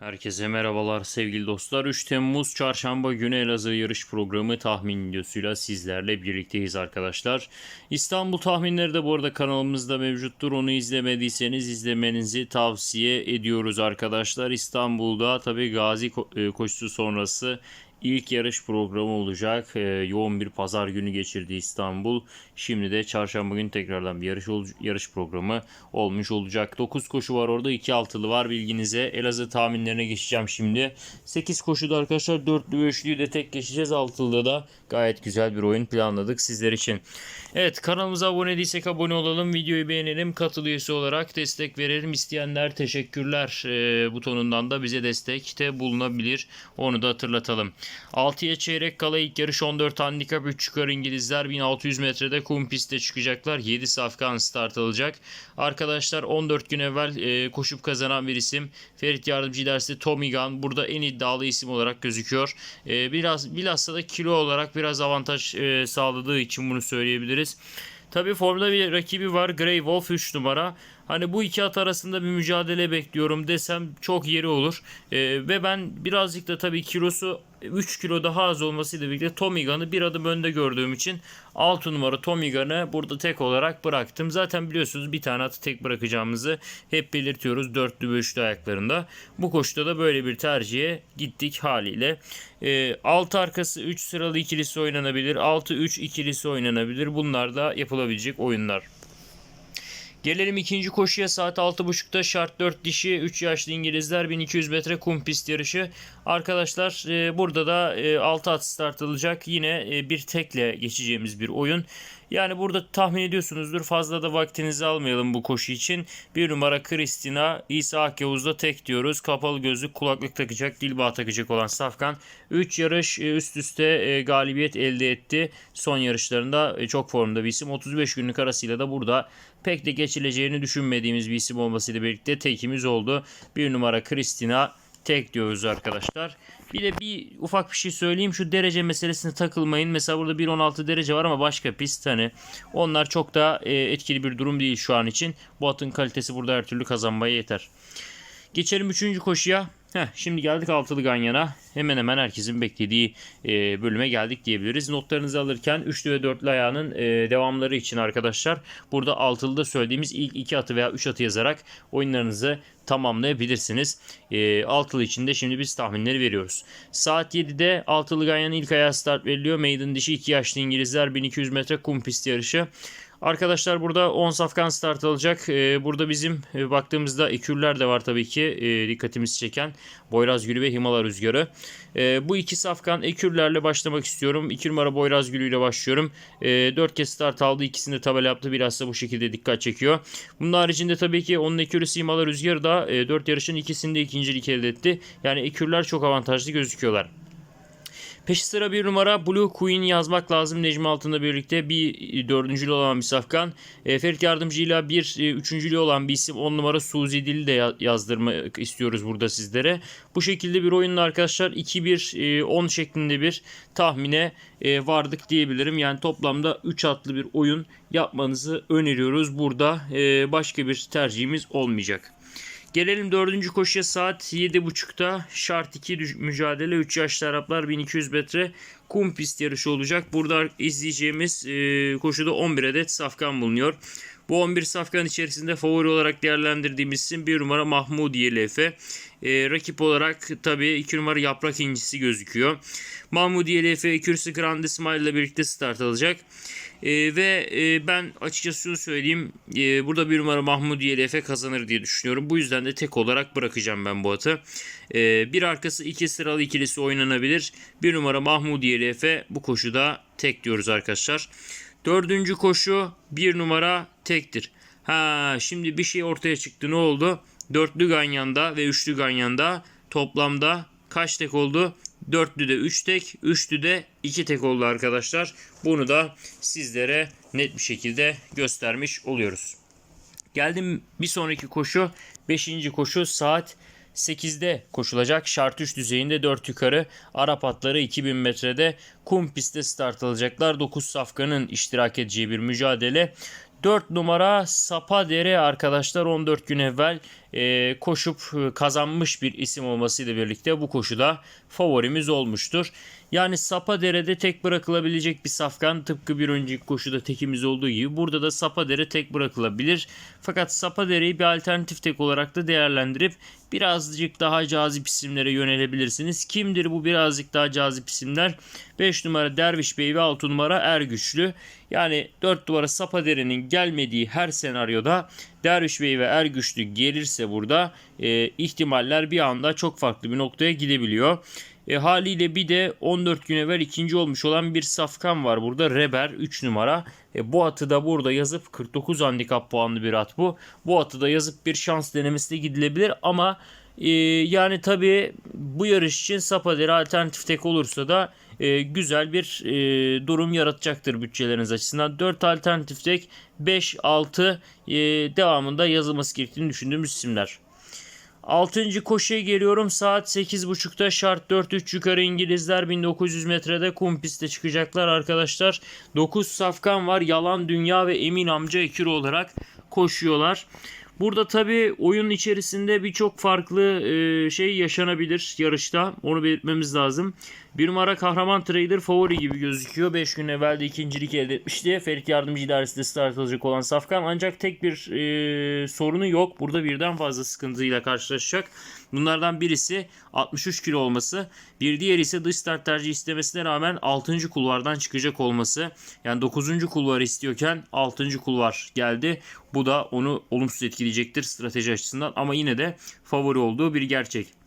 Herkese merhabalar sevgili dostlar. 3 Temmuz Çarşamba günü Elazığ yarış programı tahmin videosuyla sizlerle birlikteyiz arkadaşlar. İstanbul tahminleri de bu arada kanalımızda mevcuttur. Onu izlemediyseniz izlemenizi tavsiye ediyoruz arkadaşlar. İstanbul'da tabi Gazi e, koşusu sonrası ilk yarış programı olacak. Ee, yoğun bir pazar günü geçirdi İstanbul. Şimdi de çarşamba günü tekrardan bir yarış ol- yarış programı olmuş olacak. 9 koşu var orada 2 altılı var bilginize. Elazığ tahminlerine geçeceğim şimdi. 8 koşuda arkadaşlar 4'lü ve 3'lüyü de tek geçeceğiz. Altılıda da gayet güzel bir oyun planladık sizler için. Evet kanalımıza abone değilsek abone olalım. Videoyu beğenelim. Katıl üyesi olarak destek verelim. İsteyenler teşekkürler e, butonundan da bize destekte bulunabilir. Onu da hatırlatalım. 6'ya çeyrek kala ilk yarış 14 handikap 3 çıkar İngilizler 1600 metrede kum pistte çıkacaklar. 7 safkan start alacak. Arkadaşlar 14 gün evvel e, koşup kazanan bir isim. Ferit Yardımcı ilerisi Tommy Gunn. Burada en iddialı isim olarak gözüküyor. E, biraz bilhassa da kilo olarak biraz avantaj e, sağladığı için bunu söyleyebiliriz. Tabii formda bir rakibi var. Grey Wolf 3 numara. Hani bu iki at arasında bir mücadele bekliyorum desem çok yeri olur. Ee, ve ben birazcık da tabii kilosu 3 kilo daha az olmasıyla birlikte Tommy Gunn'ı bir adım önde gördüğüm için 6 numara Tommy Gunn'ı burada tek olarak bıraktım. Zaten biliyorsunuz bir tane atı tek bırakacağımızı hep belirtiyoruz. Dörtlü ve üçlü ayaklarında. Bu koşuda da böyle bir tercihe gittik haliyle. Ee, 6 arkası 3 sıralı ikilisi oynanabilir. 6-3 ikilisi oynanabilir. Bunlar da yapılabilecek oyunlar. Gelelim ikinci koşuya saat 6.30'da şart 4 dişi 3 yaşlı İngilizler 1200 metre kum pist yarışı. Arkadaşlar e, burada da e, 6 at start alacak. Yine e, bir tekle geçeceğimiz bir oyun. Yani burada tahmin ediyorsunuzdur fazla da vaktinizi almayalım bu koşu için. Bir numara Kristina İsa Akyavuz'da tek diyoruz. Kapalı gözlük kulaklık takacak dilbağ takacak olan Safkan. 3 yarış e, üst üste e, galibiyet elde etti. Son yarışlarında e, çok formda bir isim. 35 günlük arasıyla da burada pek de geçileceğini düşünmediğimiz bir isim olmasıyla birlikte tekimiz oldu. Bir numara Kristina tek diyoruz arkadaşlar. Bir de bir ufak bir şey söyleyeyim. Şu derece meselesine takılmayın. Mesela burada 1.16 derece var ama başka pist hani onlar çok da e, etkili bir durum değil şu an için. Bu atın kalitesi burada her türlü kazanmaya yeter. Geçelim 3. koşuya. Heh, şimdi geldik altılı ganyana. Hemen hemen herkesin beklediği e, bölüme geldik diyebiliriz. Notlarınızı alırken üçlü ve dörtlü ayağının e, devamları için arkadaşlar burada altılıda söylediğimiz ilk iki atı veya üç atı yazarak oyunlarınızı tamamlayabilirsiniz. E, altılı için de şimdi biz tahminleri veriyoruz. Saat 7'de altılı ganyanın ilk ayağı start veriliyor. Maiden dişi 2 yaşlı İngilizler 1200 metre kum pist yarışı. Arkadaşlar burada 10 safkan start alacak. Ee, burada bizim e, baktığımızda ekürler de var tabii ki e, dikkatimizi çeken. Boyraz Gülü ve Himala Rüzgarı. E, bu iki safkan ekürlerle başlamak istiyorum. 2 numara Boyraz Gülü ile başlıyorum. E, 4 kez start aldı. İkisini de tabela yaptı. Biraz da bu şekilde dikkat çekiyor. Bunun haricinde tabii ki onun ekürüsü Himala Rüzgarı da e, 4 yarışın ikisinde ikincilik elde etti. Yani ekürler çok avantajlı gözüküyorlar. Peşi sıra bir numara Blue Queen yazmak lazım Necmi Altın'la birlikte. Bir dördüncülü olan bir safkan. E, Ferit Yardımcı'yla bir e, üçüncülü olan bir isim 10 numara Suzi Dil'i de ya- yazdırmak istiyoruz burada sizlere. Bu şekilde bir oyunla arkadaşlar 2-1-10 şeklinde bir tahmine e, vardık diyebilirim. Yani toplamda 3 atlı bir oyun yapmanızı öneriyoruz. Burada e, başka bir tercihimiz olmayacak. Gelelim dördüncü koşuya. Saat 7.30'da şart 2 düş- mücadele. 3 yaşlı Araplar 1200 metre kum pist yarışı olacak. Burada izleyeceğimiz e, koşuda 11 adet safkan bulunuyor. Bu 11 safkan içerisinde favori olarak değerlendirdiğimiz isim 1 numara Mahmudiye Lefe. E, rakip olarak tabii 2 numara Yaprak İncisi gözüküyor. Mahmudiye Lefe Kürsü Grand İsmail ile birlikte start alacak. E, ve e, ben açıkçası şunu söyleyeyim. E, burada bir numara Mahmudiye Lefe kazanır diye düşünüyorum. Bu yüzden de tek olarak bırakacağım ben bu atı. E, bir arkası iki sıralı ikilisi oynanabilir. Bir numara Mahmudiye Lefe bu koşuda tek diyoruz arkadaşlar. Dördüncü koşu bir numara tektir. Ha şimdi bir şey ortaya çıktı ne oldu? Dörtlü ganyanda ve üçlü ganyanda toplamda kaç tek oldu? Dörtlü de 3 tek, üçlü de 2 tek oldu arkadaşlar. Bunu da sizlere net bir şekilde göstermiş oluyoruz. Geldim bir sonraki koşu. 5. koşu saat 8'de koşulacak. Şart 3 düzeyinde 4 yukarı. Arap atları 2000 metrede kum pistte start alacaklar. 9 safkanın iştirak edeceği bir mücadele. 4 numara Sapadere arkadaşlar 14 gün evvel e, koşup e, kazanmış bir isim olmasıyla birlikte bu koşuda favorimiz olmuştur. Yani Sapadere'de tek bırakılabilecek bir safkan tıpkı bir önceki koşuda tekimiz olduğu gibi burada da Sapadere tek bırakılabilir. Fakat Sapadere'yi bir alternatif tek olarak da değerlendirip birazcık daha cazip isimlere yönelebilirsiniz. Kimdir bu birazcık daha cazip isimler? 5 numara Derviş Bey ve 6 numara Ergüçlü. Yani 4 numara Sapadere'nin gelmediği her senaryoda Derviş Bey ve Ergüçlü gelirse burada e, ihtimaller bir anda çok farklı bir noktaya gidebiliyor. E, haliyle bir de 14 gün evvel ikinci olmuş olan bir safkan var burada. Reber 3 numara. E, bu atı da burada yazıp 49 handikap puanlı bir at bu. Bu atı da yazıp bir şans denemesi de gidilebilir ama e, yani tabii bu yarış için Sapadere alternatif tek olursa da e, güzel bir e, durum yaratacaktır bütçeleriniz açısından. 4 alternatif tek 5 6 e, devamında yazılması gerektiğini düşündüğümüz isimler. 6. koşuya geliyorum. Saat 8.30'da şart 4-3 yukarı İngilizler 1900 metrede kum pistte çıkacaklar arkadaşlar. 9 safkan var. Yalan Dünya ve Emin Amca ikili olarak koşuyorlar. Burada tabi oyun içerisinde birçok farklı e, şey yaşanabilir yarışta. Onu belirtmemiz lazım. Bir numara kahraman trader favori gibi gözüküyor. 5 gün evvel de ikincilik elde etmişti. Ferit Yardımcı İdaresi'nde start alacak olan Safkan. Ancak tek bir e, sorunu yok. Burada birden fazla sıkıntıyla karşılaşacak. Bunlardan birisi 63 kilo olması. Bir diğeri ise dış start tercih istemesine rağmen 6. kulvardan çıkacak olması. Yani 9. kulvar istiyorken 6. kulvar geldi. Bu da onu olumsuz etkileyecektir strateji açısından. Ama yine de favori olduğu bir gerçek.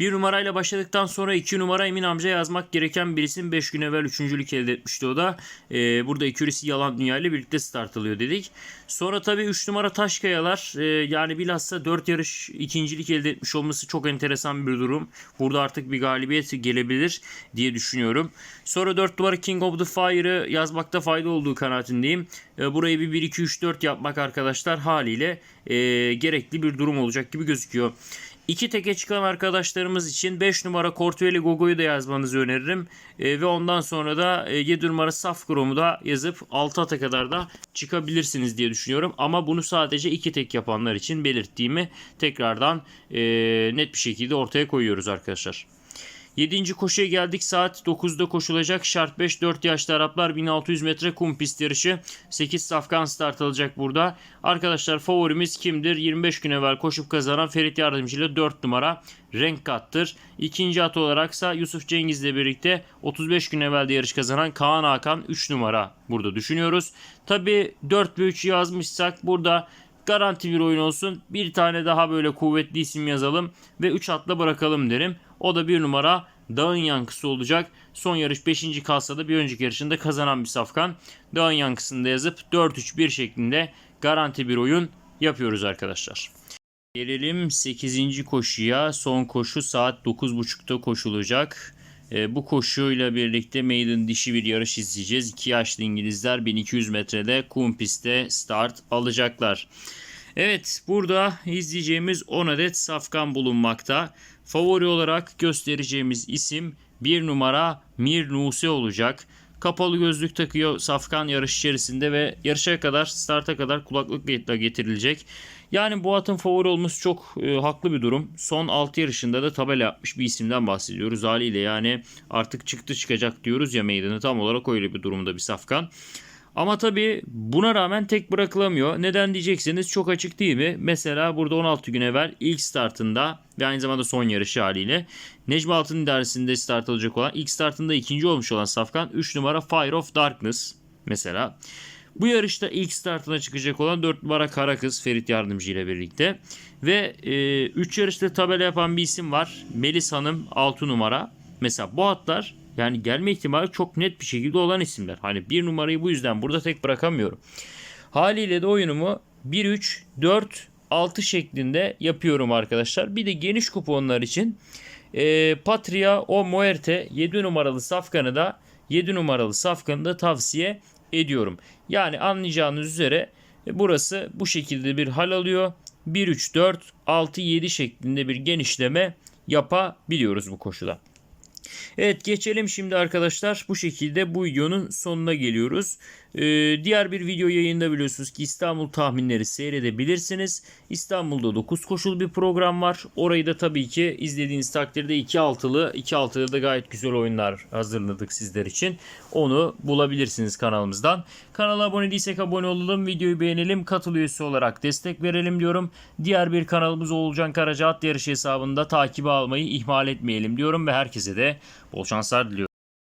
Bir numarayla başladıktan sonra iki numara Emin amca yazmak gereken bir isim 5 gün evvel üçüncülük elde etmişti o da. Ee, burada ikilisi yalan dünya ile birlikte start alıyor dedik. Sonra tabii 3 numara Taşkayalar e, yani bilhassa 4 yarış ikincilik elde etmiş olması çok enteresan bir durum. Burada artık bir galibiyet gelebilir diye düşünüyorum. Sonra 4 numara King of the Fire'ı yazmakta fayda olduğu kanaatindeyim. E, burayı bir 1-2-3-4 yapmak arkadaşlar haliyle e, gerekli bir durum olacak gibi gözüküyor. İki teke çıkan arkadaşlarımız için 5 numara Cortueli Gogo'yu da yazmanızı öneririm. E, ve ondan sonra da e, 7 numara Safgrom'u da yazıp 6 ata kadar da çıkabilirsiniz diye düşünüyorum. Ama bunu sadece iki tek yapanlar için belirttiğimi tekrardan e, net bir şekilde ortaya koyuyoruz arkadaşlar. 7. koşuya geldik. Saat 9'da koşulacak. Şart 5 4 yaşlı Araplar 1600 metre kum pist yarışı. 8 safkan start alacak burada. Arkadaşlar favorimiz kimdir? 25 gün evvel koşup kazanan Ferit Yardımcı ile 4 numara renk kattır. İkinci at olaraksa Yusuf Cengiz ile birlikte 35 gün evvel de yarış kazanan Kaan Hakan 3 numara burada düşünüyoruz. Tabi 4 ve 3 yazmışsak burada garanti bir oyun olsun. Bir tane daha böyle kuvvetli isim yazalım ve 3 atla bırakalım derim. O da bir numara Dağın Yankısı olacak. Son yarış 5. kalsa da bir önceki yarışında kazanan bir safkan. Dağın Yankısı'nda yazıp 4-3-1 şeklinde garanti bir oyun yapıyoruz arkadaşlar. Gelelim 8. koşuya. Son koşu saat 9.30'da koşulacak. E, bu koşuyla birlikte maiden dişi bir yarış izleyeceğiz. 2 yaşlı İngilizler 1200 metrede kum pistte start alacaklar. Evet burada izleyeceğimiz 10 adet safkan bulunmakta. Favori olarak göstereceğimiz isim 1 numara Mir Nuse olacak. Kapalı gözlük takıyor Safkan yarış içerisinde ve yarışa kadar starta kadar kulaklıkla getirilecek. Yani bu atın favori olması çok e, haklı bir durum. Son 6 yarışında da tabela yapmış bir isimden bahsediyoruz haliyle. Yani artık çıktı çıkacak diyoruz ya meydanı tam olarak öyle bir durumda bir Safkan. Ama tabii buna rağmen tek bırakılamıyor. Neden diyeceksiniz çok açık değil mi? Mesela burada 16 gün evvel ilk startında ve aynı zamanda son yarışı haliyle Necmi Altın idaresinde start alacak olan ilk startında ikinci olmuş olan Safkan 3 numara Fire of Darkness mesela. Bu yarışta ilk startına çıkacak olan 4 numara Kara Kız Ferit Yardımcı ile birlikte. Ve 3 e, yarışta tabela yapan bir isim var. Melis Hanım 6 numara. Mesela bu atlar yani gelme ihtimali çok net bir şekilde olan isimler. Hani bir numarayı bu yüzden burada tek bırakamıyorum. Haliyle de oyunumu 1 3 4 6 şeklinde yapıyorum arkadaşlar. Bir de geniş kuponlar için e, Patria o Muerte 7 numaralı safkanı da 7 numaralı safkanı da tavsiye ediyorum. Yani anlayacağınız üzere e, burası bu şekilde bir hal alıyor. 1 3 4 6 7 şeklinde bir genişleme yapabiliyoruz bu koşuda. Evet geçelim şimdi arkadaşlar bu şekilde bu videonun sonuna geliyoruz. Ee, diğer bir video yayında biliyorsunuz ki İstanbul tahminleri seyredebilirsiniz. İstanbul'da 9 koşul bir program var. Orayı da tabii ki izlediğiniz takdirde 2 altılı, 2 altılı da gayet güzel oyunlar hazırladık sizler için. Onu bulabilirsiniz kanalımızdan. Kanala abone değilsek abone olalım, videoyu beğenelim, katıl üyesi olarak destek verelim diyorum. Diğer bir kanalımız Oğulcan Karaca at yarışı hesabında takibi almayı ihmal etmeyelim diyorum ve herkese de bol şanslar diliyorum.